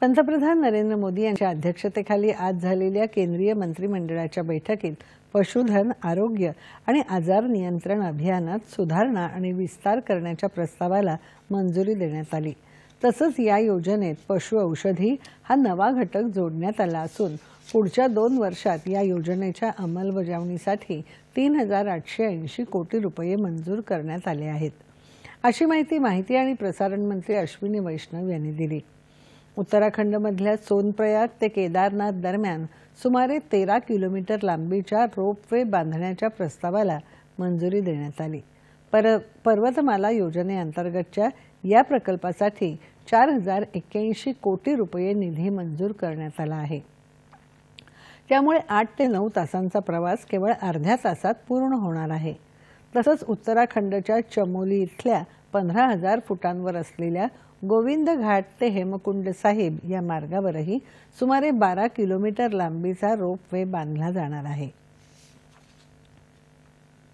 पंतप्रधान नरेंद्र मोदी यांच्या अध्यक्षतेखाली आज झालेल्या केंद्रीय मंत्रिमंडळाच्या बैठकीत पशुधन आरोग्य आणि आजार नियंत्रण अभियानात सुधारणा आणि विस्तार करण्याच्या प्रस्तावाला मंजुरी देण्यात आली. तसंच या योजनेत पशु औषधी हा नवा घटक जोडण्यात आला असून पुढच्या दोन वर्षात या योजनेच्या अंमलबजावणीसाठी तीन हजार आठशे ऐंशी कोटी रुपये मंजूर करण्यात आले आहेत. अशी माहिती माहिती आणि प्रसारण मंत्री अश्विनी वैष्णव यांनी दिली. उत्तराखंडमधल्या सोनप्रयाग ते केदारनाथ दरम्यान सुमारे तेरा किलोमीटर लांबीच्या रोपवे बांधण्याच्या प्रस्तावाला मंजुरी देण्यात आली. पर पर्वतमाला योजनेअंतर्गतच्या या प्रकल्पासाठी चार हजार एक्क्याऐंशी कोटी रुपये निधी मंजूर करण्यात आला आहे. त्यामुळे आठ ते नऊ तासांचा प्रवास केवळ अर्ध्या तासात पूर्ण होणार आहे. तसंच उत्तराखंडच्या चमोली इथल्या पंधरा हजार फुटांवर असलेल्या गोविंद घाट ते हेमकुंड साहिब या मार्गावरही सुमारे बारा किलोमीटर लांबीचा रोप वे बांधला जाणार आहे.